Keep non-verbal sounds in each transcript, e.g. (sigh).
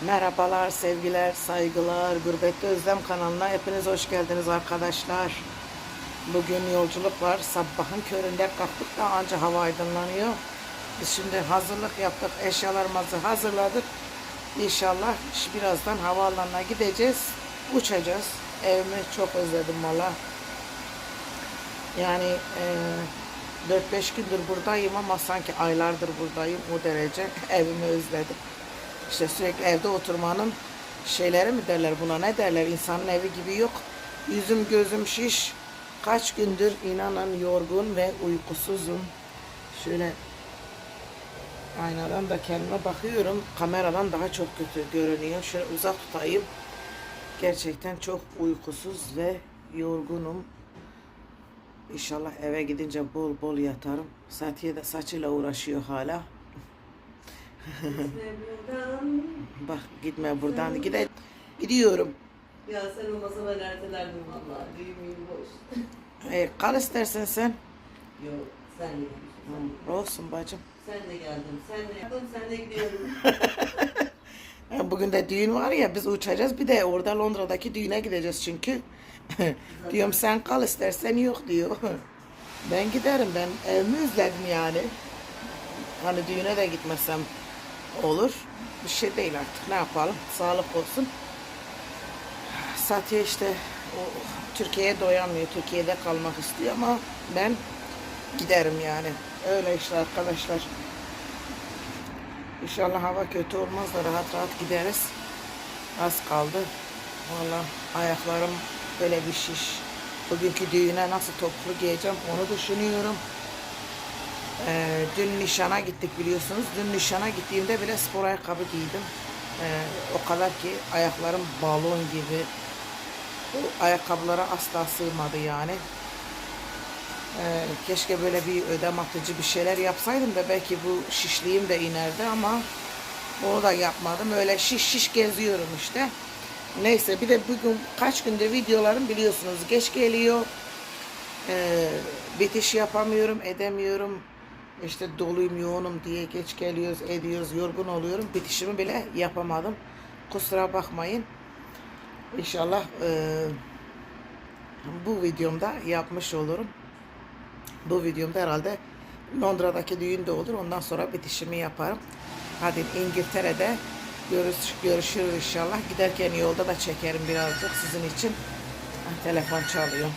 Merhabalar, sevgiler, saygılar. Gurbette Özlem kanalına hepiniz hoş geldiniz arkadaşlar. Bugün yolculuk var. Sabahın köründe kalktık da anca hava aydınlanıyor. Biz şimdi hazırlık yaptık. Eşyalarımızı hazırladık. İnşallah birazdan havaalanına gideceğiz. Uçacağız. Evimi çok özledim valla. Yani eee 4-5 gündür buradayım ama sanki aylardır buradayım o derece evimi özledim. İşte sürekli evde oturmanın şeyleri mi derler buna ne derler insanın evi gibi yok. Yüzüm gözüm şiş. Kaç gündür inanın yorgun ve uykusuzum. Şöyle aynadan da kendime bakıyorum. Kameradan daha çok kötü görünüyor. Şöyle uzak tutayım. Gerçekten çok uykusuz ve yorgunum. İnşallah eve gidince bol bol yatarım. Satiye de saçıyla uğraşıyor hala. Buradan. Bak gitme buradan. Gide Gidiyorum. Ya sen olmasa ben ertelerdim valla. Düğümüyüm boş. (laughs) E, kal istersen sen. Yok sen de. Hı, olsun bacım. Sen de geldin. Sen de yaptın. Sen de gidiyorum. (laughs) E, Bugün de düğün var ya biz uçacağız. Bir de orada Londra'daki düğüne gideceğiz çünkü. (laughs) Diyorum sen kal istersen yok diyor. Ben giderim ben evimi özledim yani. Hani düğüne de gitmesem olur. Bir şey değil artık ne yapalım. Sağlık olsun. Satya işte o, Türkiye'ye doyamıyor. Türkiye'de kalmak istiyor ama ben giderim yani. Öyle işte arkadaşlar. İnşallah hava kötü olmaz da rahat rahat gideriz. Az kaldı. Valla ayaklarım böyle bir şiş. Bugünkü düğüne nasıl toplu giyeceğim onu düşünüyorum. Ee, dün nişana gittik biliyorsunuz. Dün nişana gittiğimde bile spor ayakkabı giydim. Ee, o kadar ki ayaklarım balon gibi. O ayakkabılara asla sığmadı yani. Ee, keşke böyle bir ödem atıcı bir şeyler yapsaydım da belki bu şişliğim de inerdi ama onu da yapmadım. Öyle şiş şiş geziyorum işte. Neyse bir de bugün kaç günde videolarım biliyorsunuz geç geliyor. Ee, bitiş yapamıyorum, edemiyorum. İşte doluyum, yoğunum diye geç geliyoruz, ediyoruz, yorgun oluyorum. Bitişimi bile yapamadım. Kusura bakmayın. İnşallah eee, bu videomda yapmış olurum. Bu videomda herhalde Londra'daki düğün de olur. Ondan sonra bitişimi yaparım. Hadi İngiltere'de görüş, görüşürüz inşallah. Giderken yolda da çekerim birazcık sizin için. Ah, telefon çalıyor.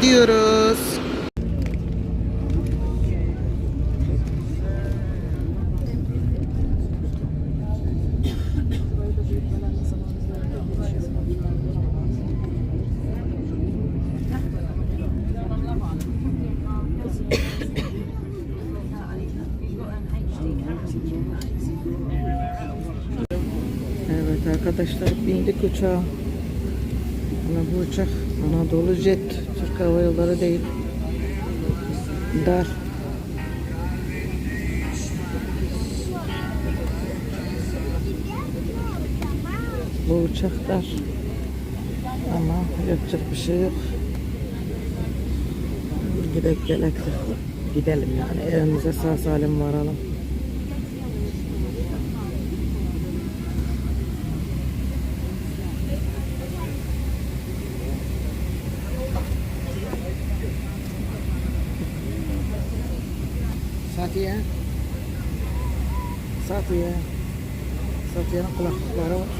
Gidiyoruz. Evet arkadaşlar bindik uçağa. bu uçaklar. Ama yapacak bir şey yok. Gidek gelek de gidelim yani evimize sağ salim varalım. Satiye Satiye Satiye'nin kulaklıkları var.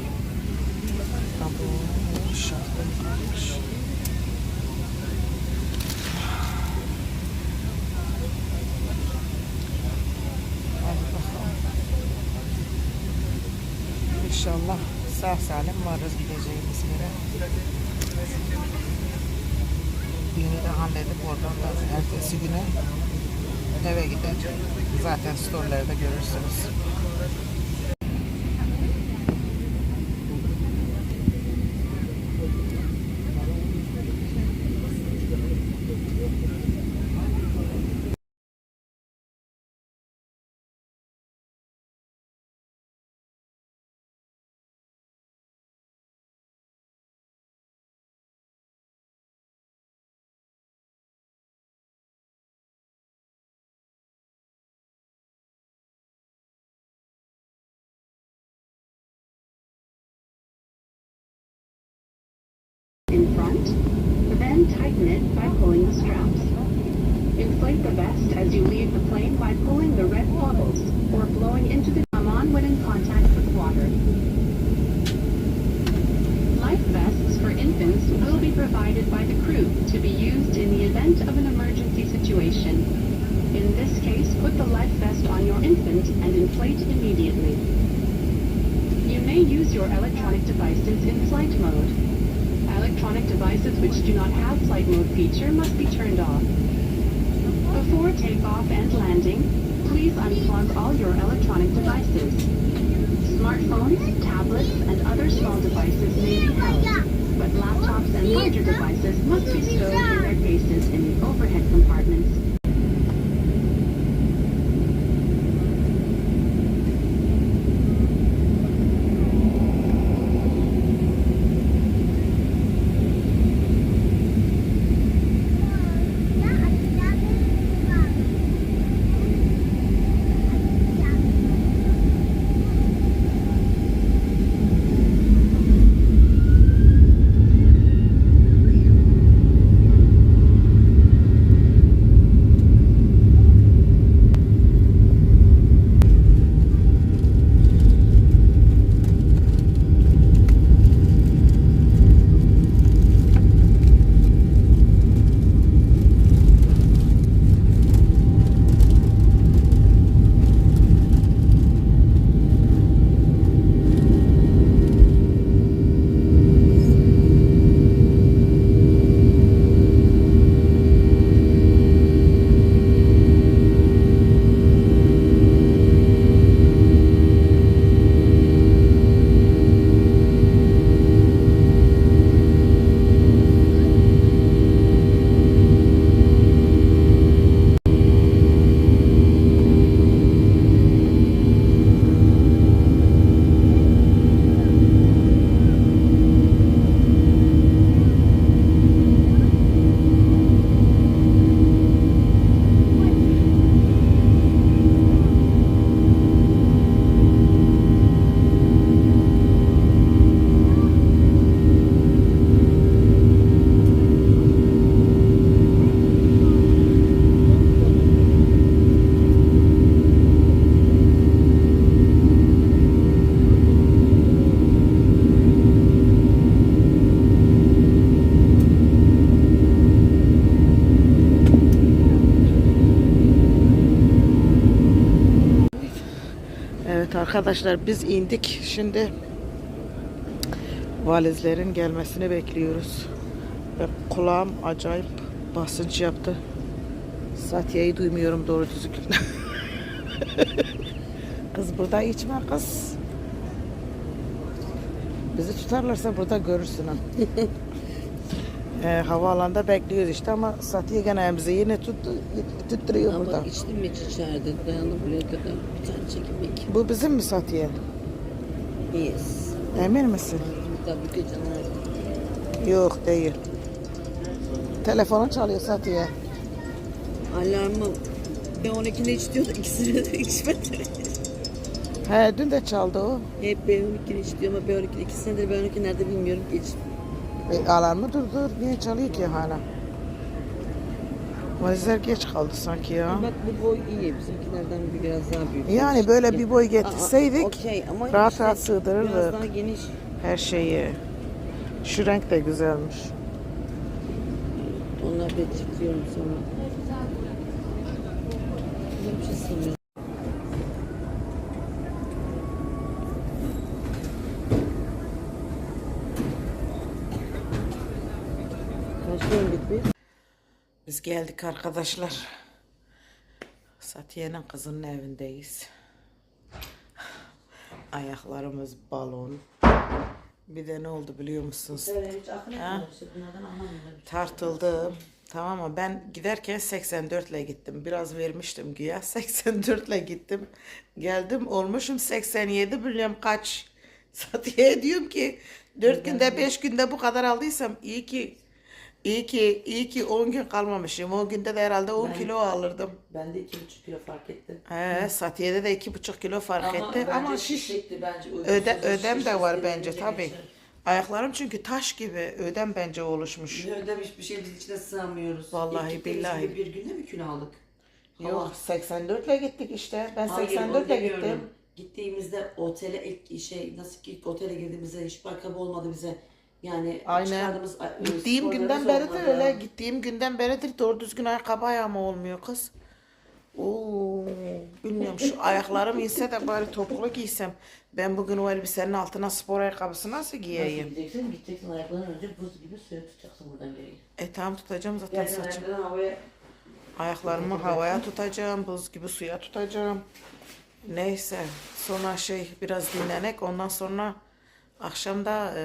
İnşallah sağ salim varız gideceğimiz yere. Düğünü de halledip oradan da ertesi güne eve gideceğim. Zaten storelerde görürsünüz. Provided by the crew to be used in the event of an emergency situation. In this case, put the life vest on your infant and inflate immediately. You may use your electronic devices in flight mode. Electronic devices which do not have flight mode feature must be turned off. Before takeoff and landing, please unplug all your electronic devices. Arkadaşlar biz indik. Şimdi valizlerin gelmesini bekliyoruz. Ve kulağım acayip basınç yaptı. Satiye'yi duymuyorum doğru düzgün. (laughs) kız burada içme kız. Bizi tutarlarsa burada görürsün. (laughs) e, havaalanında bekliyoruz işte ama Satiye gene emziği yine tuttu, tutturuyor burada. Ama içtim mi içeride dayandım buraya kadar. Bir tane çekmek. Bu bizim mi Satiye? Yes. Emin misin? Tabii ki canım. Yok değil. Telefonu çalıyor Satiye. Alarmı ben 12'de içtiyordum. İkisini de içmedi. He dün de çaldı o. Hep B12'ni içiyor ama B12 iki senedir B12 nerede bilmiyorum ki hiç. E, alarmı durdur. Niye çalıyor ki hala? Valizler geç kaldı sanki ya. Bak bu boy iyi. Bizimkilerden biraz daha büyük. Yani böyle bir boy Aa, getirseydik okey ama rahat işte rahat Biraz sığdırırdık daha geniş. her şeyi. Şu renk de güzelmiş. Onları da çiftliyorum sonra. Bir şey sanıyorum. Kaç gün bitmiş? Biz geldik arkadaşlar. Satiye'nin kızının evindeyiz. Ayaklarımız balon. Bir de ne oldu biliyor musunuz? Evet, Ha? anlamıyorum. Tartıldım. Tamam mı? Ben giderken 84 ile gittim. Biraz vermiştim güya. (laughs) 84 ile gittim. Geldim olmuşum 87 bilmem kaç. Satiye diyorum ki 4 günde 5 günde bu kadar aldıysam iyi ki iyi ki iyi ki 10 gün kalmamışım. 10 günde de herhalde 10 Ben- kilo alırdım. Ben de iki buçuk kilo fark ettim. He, Satiye'de de 2,5 kilo fark etti ama şiş bence. öde, ödem de var bence tabii. Ayaklarım çünkü taş gibi ödem bence oluşmuş. Ne ödemiş bir şey biz içine sığamıyoruz. Vallahi İlk gittiğimiz billahi. gibi Bir günde mi kilo aldık? Yok 84 ile gittik işte. Ben Hayır, 84 ile onu demiyorum. gittim. Gittiğimizde otele ilk şey nasıl ki ilk otele girdiğimizde hiç ayakkabı olmadı bize. Yani Aynen. çıkardığımız ay- Gittiğim sporlarımız günden beridir olmadı. öyle. Gittiğim günden beridir doğru düzgün ayakkabı ayağıma olmuyor kız. Oo, bilmiyorum şu ayaklarım inse de bari topuklu giysem. Ben bugün o elbisenin altına spor ayakkabısı nasıl Nasıl giyeyim? gideceksin? Gideceksin ayaklarını önce buz gibi suya tutacaksın buradan geriye. E tamam tutacağım zaten Yani saçım. ayaklarını havaya Ayaklarımı havaya tutacağım, buz gibi suya tutacağım. Neyse, sonra şey biraz dinlenek. Ondan sonra akşam da e,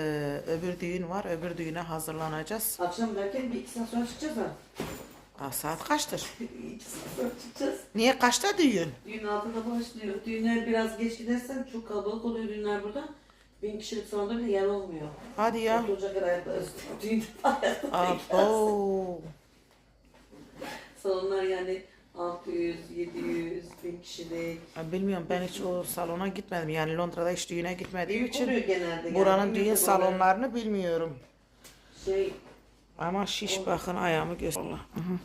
öbür düğün var. Öbür düğüne hazırlanacağız. akşam derken bir iki saat sonra çıkacağız ha. Aa, saat kaçtır? (laughs) iki saat sonra çıkacağız. Niye kaçta düğün? Düğün altında başlıyor. Düğünler biraz geç gidersen çok kalabalık oluyor düğünler burada. Bin kişilik salonda bile yer olmuyor. Hadi ya. Oturacak yer ayaklar (laughs) Düğün ayakta Abo. Salonlar yani 600, 700, 1000 kişilik. Ya Bilmiyorum ben hiç o salona gitmedim. Yani Londra'da hiç düğüne gitmediğim Büyük için genelde. buranın düğün büyük salonlar- salonlarını bilmiyorum. Şey, Ama şiş bakın ayağımı göster. Allah. aha.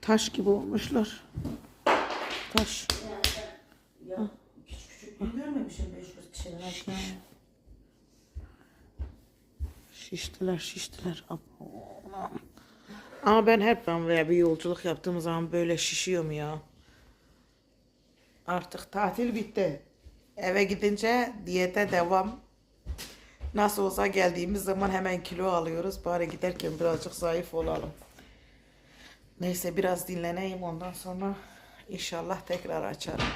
Taş gibi olmuşlar. Taş. ya küçük küçük düğün görmemişim 500 kişiden aşağı. Şiştiler şiştiler. Anam. Ama ben hep ben veya bir yolculuk yaptığım zaman böyle şişiyorum ya. Artık tatil bitti. Eve gidince diyete devam. Nasıl olsa geldiğimiz zaman hemen kilo alıyoruz. Bari giderken birazcık zayıf olalım. Neyse biraz dinleneyim ondan sonra inşallah tekrar açarım.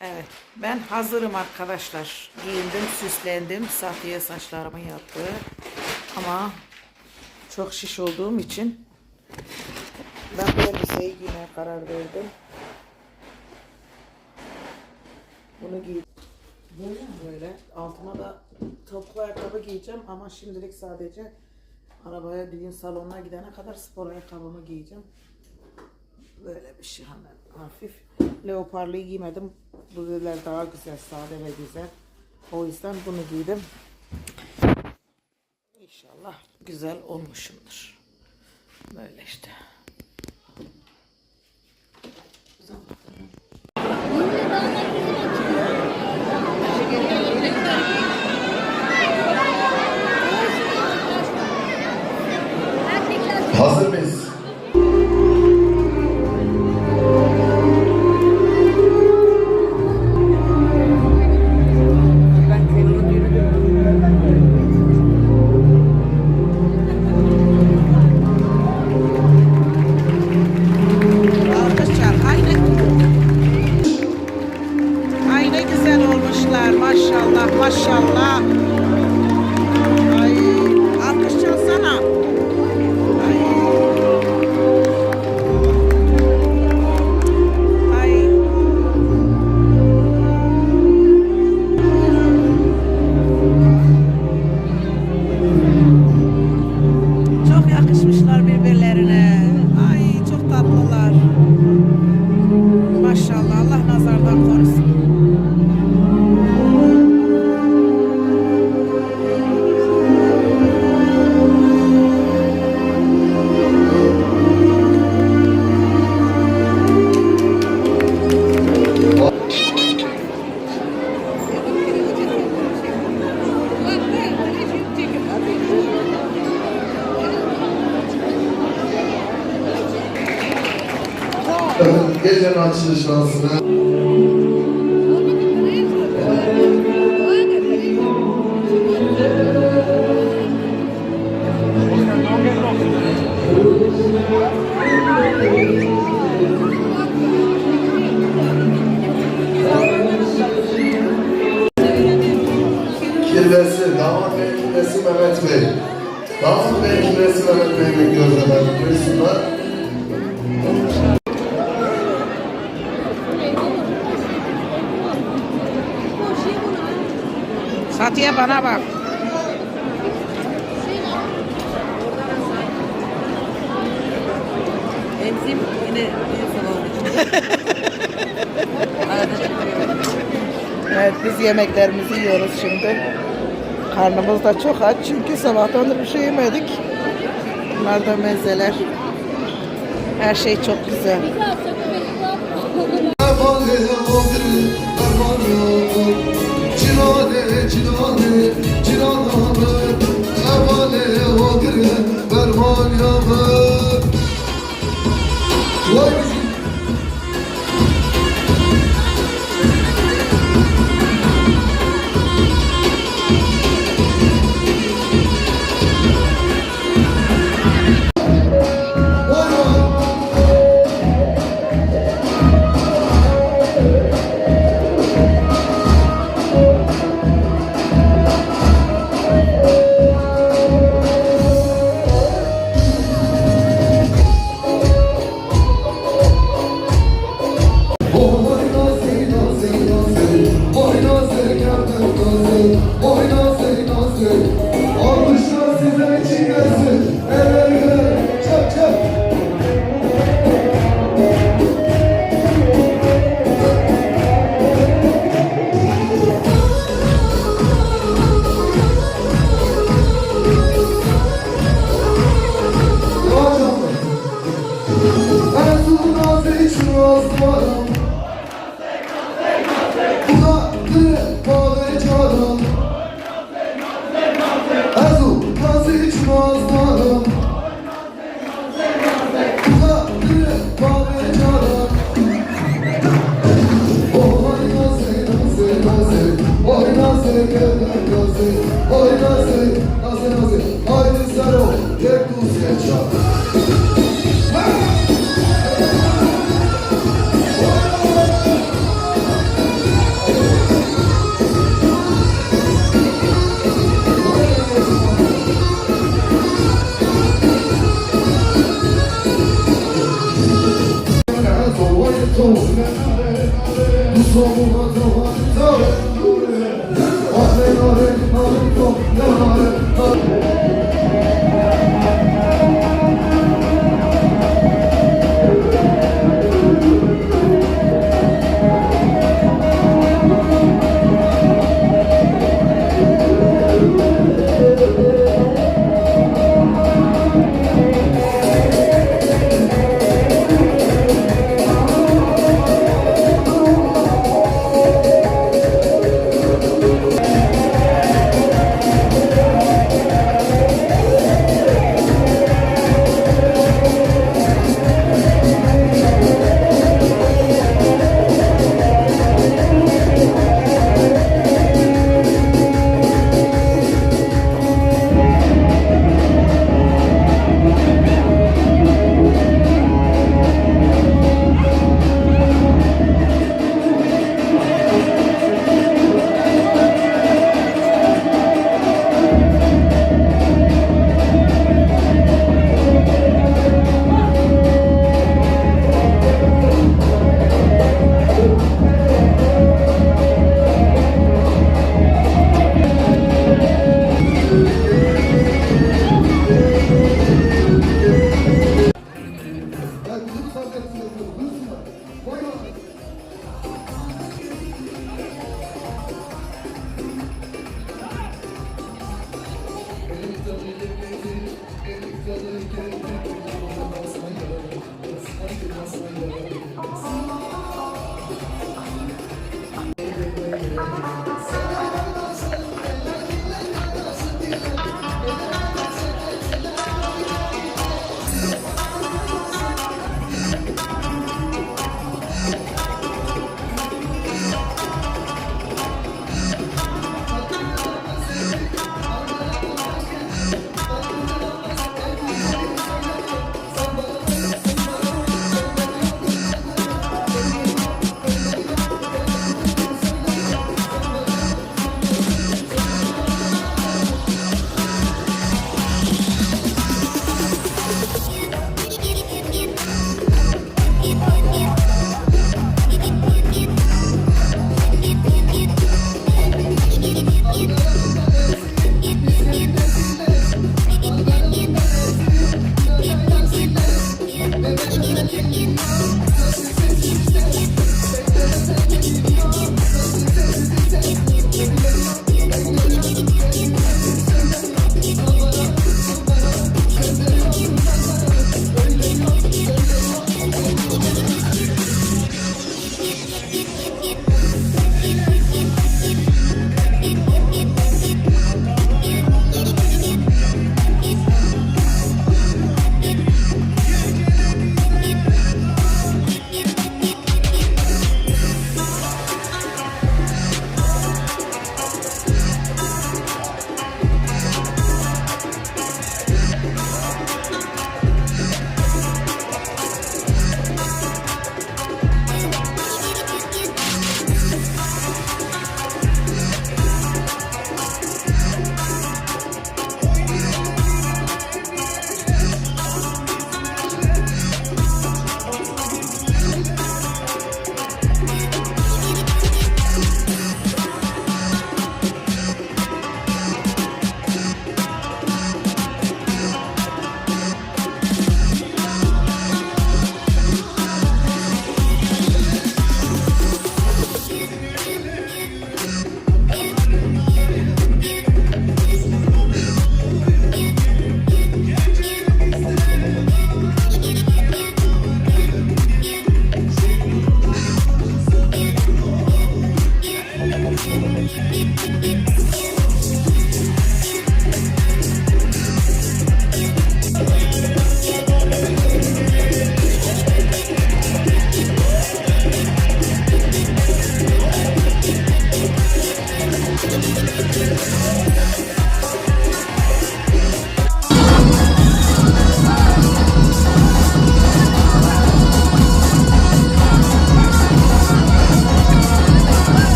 Evet, ben hazırım arkadaşlar. Giyindim, süslendim. Safiye saçlarımı yaptı. Ama çok şiş olduğum için ben bu elbiseyi giymeye karar verdim. Bunu giy. Böyle böyle. Altıma da topuklu ayakkabı giyeceğim ama şimdilik sadece arabaya düğün salonuna gidene kadar spor ayakkabımı giyeceğim. Böyle bir şey hemen hafif. Leoparlıyı giymedim. Bu daha güzel, sade ve güzel. O yüzden bunu giydim. İnşallah güzel olmuşumdur. Böyle işte. Kirvesi, damat beyin kirvesi Mehmet Bey. Damat beyin kirvesi Mehmet Bey bekliyoruz efendim. Buyursunlar. Satiye bana bak. Enzim yine bir salon. Arada çıkıyor. Evet biz yemeklerimizi yiyoruz şimdi. Karnımız da çok aç çünkü sabahtan bir şey yemedik. Bunlar da mezeler. Her şey çok güzel. Berman yaver. yok yarım dalı gelmedi, erik dalı gelmedi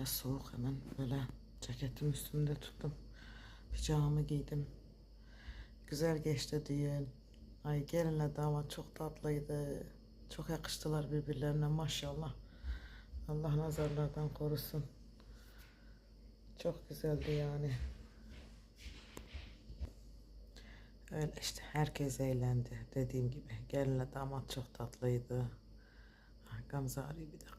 Biraz soğuk hemen böyle ceketim üstümde tuttum. Pijamamı giydim. Güzel geçti düğün. Ay gelinle damat çok tatlıydı. Çok yakıştılar birbirlerine maşallah. Allah nazarlardan korusun. Çok güzeldi yani. Öyle işte herkes eğlendi dediğim gibi. Gelinle damat çok tatlıydı. Gamze arıyor bir dakika.